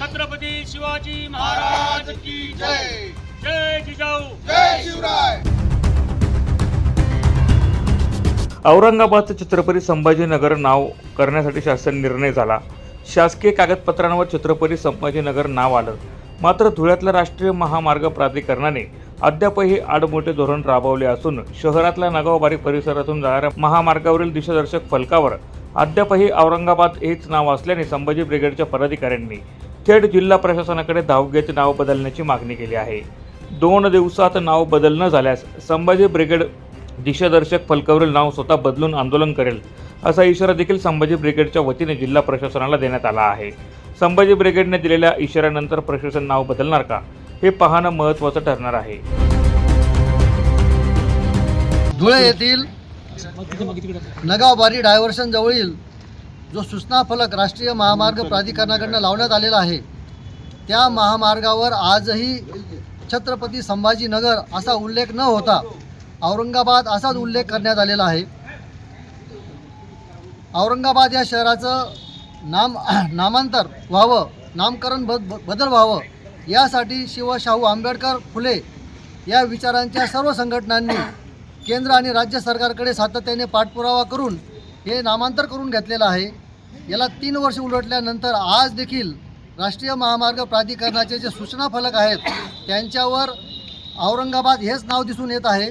छत्रपती शिवाजी महाराज की जय। जय। जिजाऊ। जय शिवराय। औरंगाबाद छत्रपती संभाजीनगर नाव करण्यासाठी शासन निर्णय झाला. शासकीय कागदपत्रांवर छत्रपती संभाजीनगर नाव आलं. मात्र धुळ्यातल्या राष्ट्रीय महामार्ग प्राधिकरणाने अद्यापही आडमोठे धोरण राबवले असून शहरातल्या नगावबारी परिसरातून जाणाऱ्या महामार्गावरील दिशादर्शक फलकावर अद्यापही औरंगाबाद हेच नाव असल्याने संभाजी ब्रिगेडच्या पदाधिकाऱ्यांनी थेट जिल्हा प्रशासनाकडे धाव घेत नाव बदलण्याची मागणी केली आहे. दोन दिवसात नाव बदल न झाल्यास संभाजी ब्रिगेड दिशादर्शक फलकावरील नाव स्वतः बदलून आंदोलन करेल असा इशारा देखील संभाजी ब्रिगेडच्या वतीने जिल्हा प्रशासनाला देण्यात आला आहे. संभाजी ब्रिगेडने दिलेल्या इशाऱ्यानंतर प्रशासन नाव बदलणार का हे पाहणं महत्त्वाचं ठरणार आहे. धुळे येथील नगावबारी डायव्हर्शन जवळील जो सूचना फलक राष्ट्रीय महामार्ग प्राधिकरणाकडनं लावण्यात आलेला आहे त्या महामार्गावर आजही छत्रपती संभाजीनगर असा उल्लेख न होता औरंगाबाद असाच उल्लेख करण्यात आलेला आहे. औरंगाबाद या शहराचं नाम नामांतर व्हावं नामकरण बद बदल व्हावं यासाठी शिव शाहू आंबेडकर फुले या विचारांच्या सर्व संघटनांनी केंद्र आणि राज्य सरकारकडे सातत्याने पाठपुरावा करून हे नामांतर करून घेतलेलं आहे. याला तीन वर्ष उलटल्यानंतर आज देखील राष्ट्रीय महामार्ग प्राधिकरणाचे जे सूचना फलक आहेत त्यांच्यावर औरंगाबाद हेच नाव दिसून येत आहे.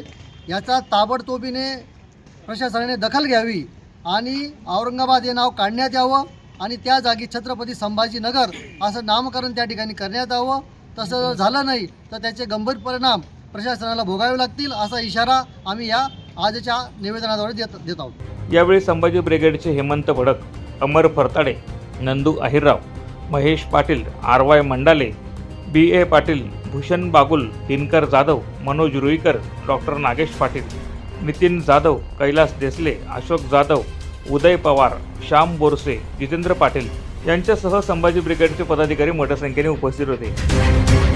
याचा ताबडतोबीने प्रशासनाने दखल घ्यावी आणि औरंगाबाद हे नाव काढण्यात यावं आणि त्या जागी छत्रपती संभाजीनगर असं नामकरण त्या ठिकाणी करण्यात यावं. तसं जर झालं नाही तर त्याचे गंभीर परिणाम प्रशासनाला भोगावे लागतील असा इशारा आम्ही या आजच्या निवेदनाद्वारे देत देत आहोत. यावेळी संभाजी ब्रिगेडचे Hemant Bhadak Amar Phartade Nandu Ahirrao Mahesh Patil R Y Mandale B A Patil Bhushan Bagul Dinkar Jadhav Manoj Ruikar doctor Nagesh Patil Nitin Jadhav Kailas Desale Ashok Jadhav Uday Pawar Shyam Borse Jitendra Patil यांच्यासह संभाजी ब्रिगेडचे पदाधिकारी मोठ्या संख्येने उपस्थित होते.